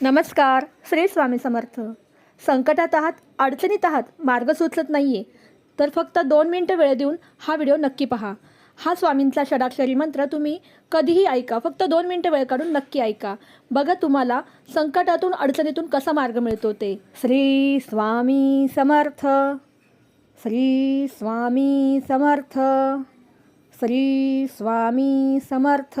नमस्कार श्री स्वामी समर्थ. संकटात आहात अडचणीत आहात मार्ग सुचत नाही आहे तर फक्त दोन मिनटं वेळ देऊन हा व्हिडिओ नक्की पहा. हा स्वामींचा षडाक्षरी मंत्र तुम्ही कधीही ऐका. फक्त दोन मिनटं वेळ काढून नक्की ऐका. बघा तुम्हाला संकटातून अडचणीतून कसा मार्ग मिळतो ते. श्री स्वामी समर्थ. श्री स्वामी समर्थ. श्री स्वामी समर्थ.